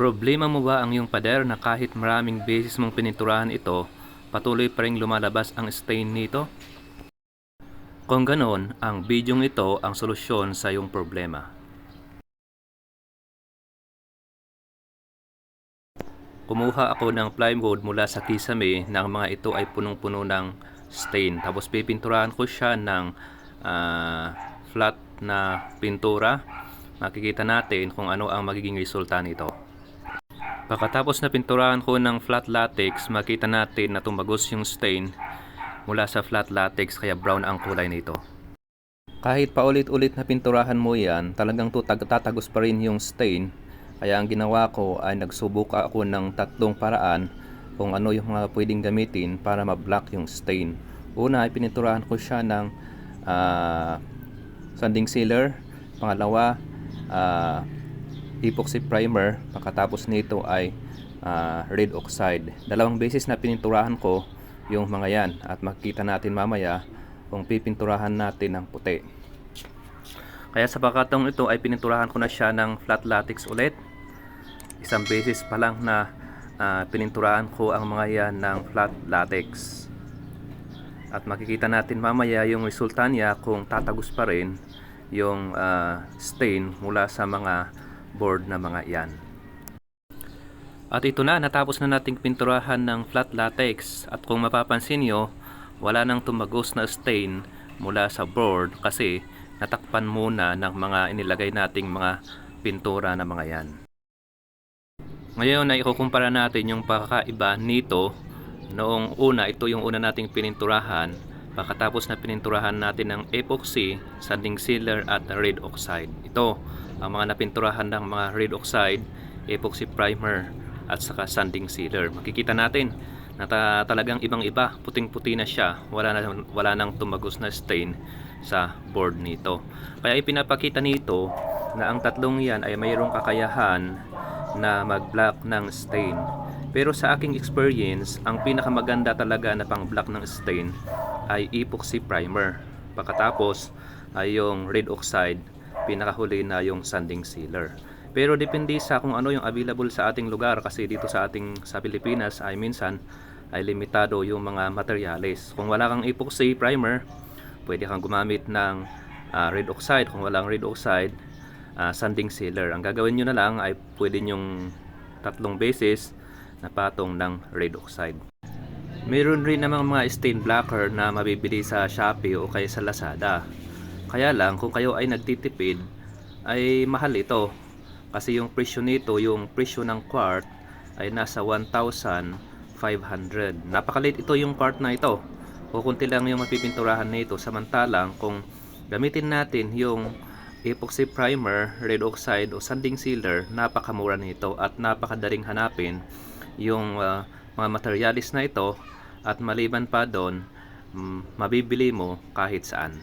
Problema mo ba ang iyong pader na kahit maraming beses mong pininturahan ito, patuloy pa rin lumalabas ang stain nito? Kung ganoon, ang bidyong ito ang solusyon sa iyong problema. Kumuha ako ng plywood mula sa kisame na ang mga ito ay punong-puno ng stain. Tapos pipinturahan ko siya ng ah, flat na pintura. Makikita natin kung ano ang magiging resulta nito. Pagkatapos na pinturahan ko ng flat latex, makita natin na tumagos yung stain mula sa flat latex kaya brown ang kulay nito. Kahit paulit-ulit na pinturahan mo yan, talagang tutag tatagos pa rin yung stain. Kaya ang ginawa ko ay nagsubok ako ng tatlong paraan kung ano yung mga pwedeng gamitin para ma-block yung stain. Una ay pininturahan ko siya ng ah, sanding sealer. Pangalawa, ah, epoxy primer. Pagkatapos nito ay ah, red oxide. Dalawang beses na pininturahan ko yung mga yan at makikita natin mamaya kung pipinturahan natin ng puti. Kaya sa pagkatong ito ay pininturahan ko na siya ng flat latex ulit. Isang beses pa lang na ah, pininturahan ko ang mga yan ng flat latex. At makikita natin mamaya yung resulta niya kung tatagos pa rin yung ah, stain mula sa mga board na mga yan. At ito na, natapos na nating pinturahan ng flat latex. At kung mapapansin nyo, wala nang tumagos na stain mula sa board kasi natakpan muna ng mga inilagay nating mga pintura na mga yan. Ngayon ay ikukumpara natin yung pagkakaiba nito noong una, ito yung una nating pininturahan pagkatapos na pininturahan natin ng epoxy, sanding sealer at red oxide. Ito ang mga napinturahan ng mga red oxide, epoxy primer at saka sanding sealer. Makikita natin na ta- talagang ibang-iba, puting-puti na siya. Wala na wala nang tumagos na stain sa board nito. Kaya ipinapakita nito na ang tatlong 'yan ay mayroong kakayahan na mag-block ng stain. Pero sa aking experience, ang pinakamaganda talaga na pang-block ng stain ay epoxy primer. Pagkatapos ay yung red oxide, pinakahuli na yung sanding sealer. Pero depende sa kung ano yung available sa ating lugar kasi dito sa ating sa Pilipinas ay minsan ay limitado yung mga materyales. Kung wala kang epoxy primer, pwede kang gumamit ng ah, red oxide. Kung walang red oxide, ah, sanding sealer. Ang gagawin nyo na lang ay pwede nyong tatlong beses na patong ng red oxide. Meron rin namang mga stain blocker na mabibili sa Shopee o kaya sa Lazada. Kaya lang kung kayo ay nagtitipid ay mahal ito. Kasi yung presyo nito, yung presyo ng quart ay nasa 1,500. Napakalit ito yung quart na ito. Kukunti lang yung mapipinturahan nito. Samantalang kung gamitin natin yung epoxy primer, red oxide o sanding sealer, napakamura nito at napakadaling hanapin yung ah, mga materialis na ito at maliban pa doon, mm, mabibili mo kahit saan.